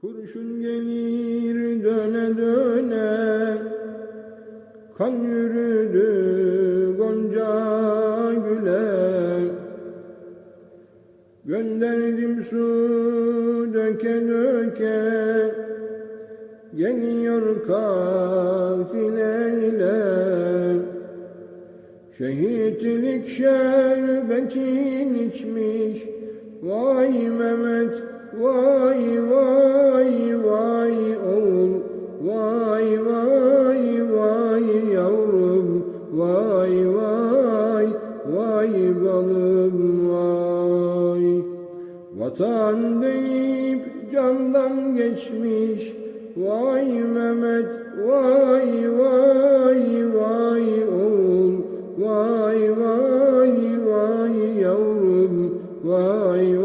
Kurşun gelir döne döne Kan yürüdü Gonca güle. Gönderdim su döke döke Geliyor kafileyle Şehitlik şerbetin içmiş Vay Mehmet vay vay Vay vay vay balım vay. Vatan deyip candan geçmiş. Vay Mehmet vay vay vay oğul. Vay vay vay yavrum. Vay